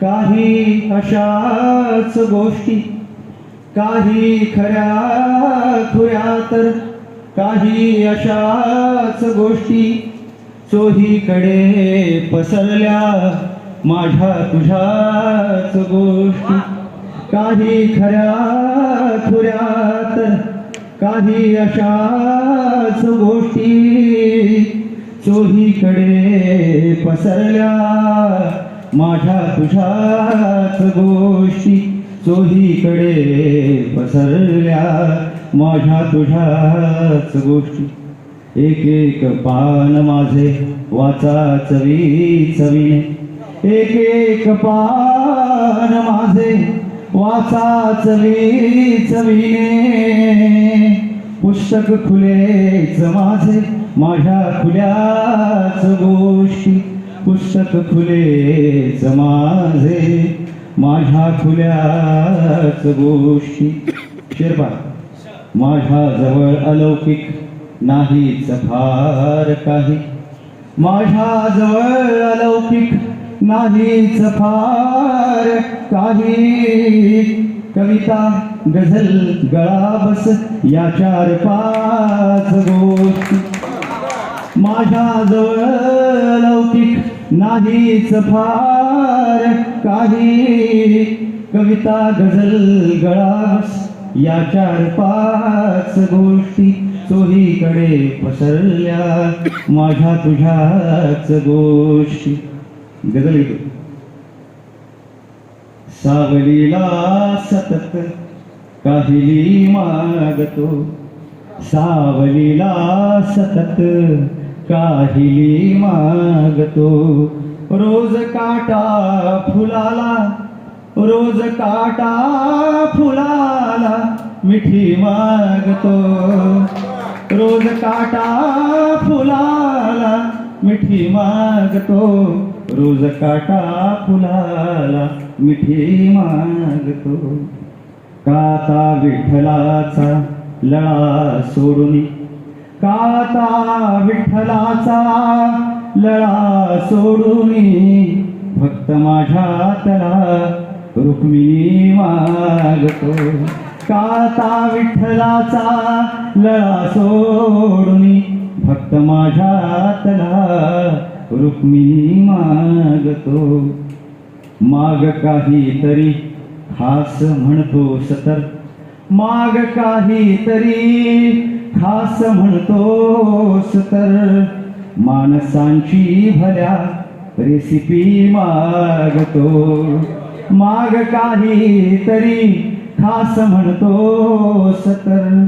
काही अशाच गोष्टी काही खऱ्या खुऱ्या तर काही अशाच गोष्टी चोहीकडे पसरल्या माझ्या तुझ्याच गोष्टी. काही खऱ्या खुऱ्या तर काही अशाच गोष्टी चोहीकडे पसरल्या माझ्या तुझ्याच गोष्टी. चोहीकडे पसरल्या माझ्या तुझ्याच गोष्टी. एक एक पान माझे वाचा चवी चवीने एक एक पान माझे वाचा चवी चवीने पुस्तक खुलेच माझे माझ्या खुल्याच गोष्टी. पुस्तक खुलेच माझे माझ्या खुल्याच गोष्टी. शेरपा माझ्या जवळ अलौकिक नाही फार काही. माझ्या जवळ अलौकिक नाही फार काही. कविता गझल गळा बस या चार पाच गोष्टी. माझ्या जवळ लौकिक नाहीच फार काही. कविता गझल गळास या चार पाच गोष्टी चोहीकडे पसरल्या. माझ्या तुझ्याच गोष्टी. गझल घेतो सावलीला सतत काहिली मागतो. सावलीला सतत काहिली मागतो. रोज काटा फुलाला रोज काटा फुलाला मिठी मागतो. रोज काटा फुलाला मिठी मागतो. रोज काटा फुलाला मिठी मागतो. काता विठ्ठलाचा लळा सोडून काता विठ्ठलाचा लळा सोडून भक्त माझ्यातला रुक्मिणी मागतो. काता विठ्ठलाचा लळा सोडून भक्त माझ्यातला रुक्मिणी मागतो. माग काहीतरी खास म्हणतो सतर. माग काहीतरी खास म्हणतो सतर. माणसांची भल्या रेसिपी मागतो. माग काहीतरी खास म्हणतो सतर.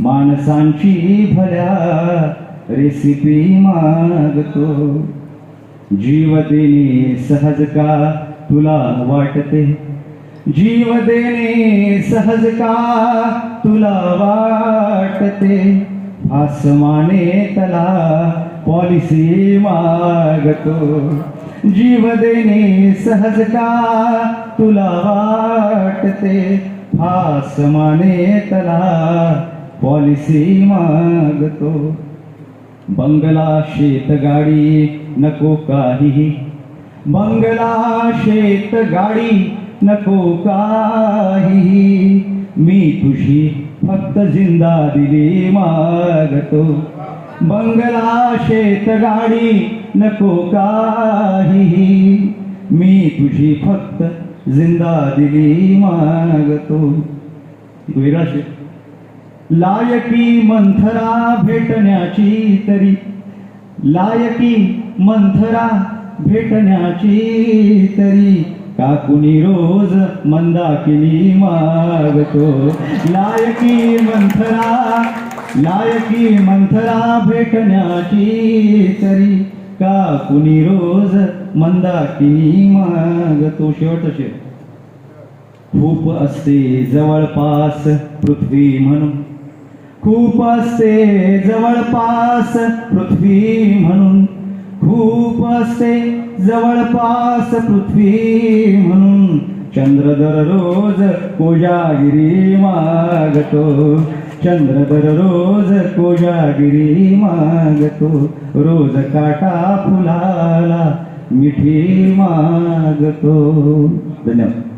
माणसांची भल्या रेसिपी मागतो. जीव देणे सहज का तुला वाटते? जीव देणे सहज का तुला वाटते? आसमाने तला पॉलिसी मागतो. जीव देणे सहज का तुला वाटते? आसमाने तला पॉलिसी मागतो. बंगला शेत गाडी नको काहीही. बंगला शेत गाडी नको काहीही. मी तुझी फक्त जिंदा दिली मागतो. बंगला शेत गाडी नको काहीही. मी तुझी फक्त जिंदा दिली मागतो. वेगळा लायकी मंथरा भेटण्याची तरी लायकी मंथरा भेटण्याची तरी का कुणी रोज मंदाकिनी मागतो? लायकी मंथरा लायकी मंथरा भेटण्याची तरी का कुणी रोज मंदाकिनी मागतो? शेवट शेवट खूप असते जवळपास पृथ्वी म्हणून. खूप असते जवळपास पृथ्वी म्हणून. खूप असते जवळपास पृथ्वी म्हणून. चंद्र दररोज कोजागिरी मागतो. चंद्र दररोज कोजागिरी मागतो. रोज काटा फुलाला मिठी मागतो. धन्यवाद.